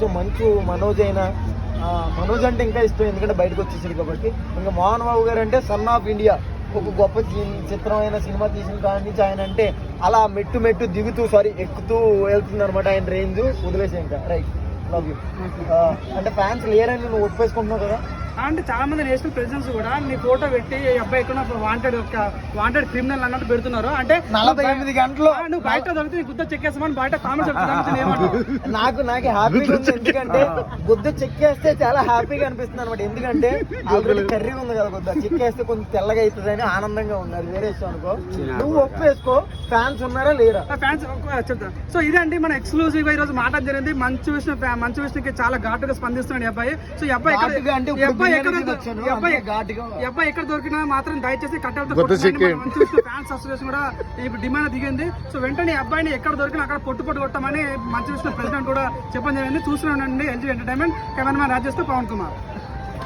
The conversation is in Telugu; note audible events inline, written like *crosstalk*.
ఇష్టం మంచు మనోజ్ అయినా మనోజ్ అంటే ఇంకా ఇష్టం ఎందుకంటే బయటకు వచ్చేసాడు కాబట్టి. ఇంకా మోహన్ బాబు గారు అంటే సన్ ఆఫ్ ఇండియా. ఒక గొప్ప చిత్రమైన సినిమా తీసిన కాడి నుంచి ఆయన అంటే అలా మెట్టు మెట్టు దిగుతూ సారీ ఎక్కుతూ వెళ్తుంది అనమాట ఆయన రేంజ్. వదిలేసే ఇంకా రైట్. Love you. అంటే ఫ్యాన్స్ లేరని నువ్వు ఒప్పేసుకుంటున్నావు కదా? అంటే చాలా మంది నేషనల్ ప్రెసిడెంట్స్ కూడా నీ ఫోటో పెట్టి ఈ అబ్బాయి ఎక్కడ వాంటెడ్ వాంటెడ్ క్రిమినల్ అన్నట్టు పెడుతున్నారు. అంటే నలభై ఎనిమిది గంటలు నువ్వు బయట దొరికితే నీ గుద్ద చెక్కేస్తామని బయట కామెంట్స్ చెప్తాను *laughs* నాకు నాకు హ్యాపీగా ఉంది. ఎందుకంటే గుద్ద చెక్కేస్తే చాలా హ్యాపీగా అనిపిస్తుంది అనమాట ఎందుకంటే ఆల్రెడీ కర్రీ ఉంది కదా గుద్ద. చెక్కేస్తే కొంచెం తెల్లగా అవుతుంది అని ఆనందంగా అది వేరే అనుకో. నువ్వు ఒప్పేసుకో. ఫ్యాన్స్ ఉన్నారా లేరా? ఫ్యాన్స్ చెప్తా. సో ఇదండి మన ఎక్స్క్లూజివ్గా ఈ రోజు మాట జరిగింది. మంచు విష్ణు ఫ్యా- మంచు విష్ణుకి చాలా ఘాటుగా స్పందిస్తున్నాడు ఈ అబ్బాయి. సో ఈ అబ్బాయి అంటే అబ్బాయి ఎక్కడ అబ్బాయి ఎక్కడ దొరికినా మాత్రం దయచేసి కట్టెలతో ఫ్యాన్స్ అసోసియేషన్ కూడా ఇప్పుడు డిమాండ్ దిగింది. సో వెంటనే అబ్బాయిని ఎక్కడ దొరికినా అక్కడ పొట్టు పొట్టు కొట్టమని మంచు విష్ణు ప్రెసిడెంట్ కూడా చెప్పడం జరిగింది. చూస్తూనే ఉండండి ఎల్జీ ఎంటర్టైన్మెంట్ కెమెరామెన్ రాజేష్తో పవన్ కుమార్.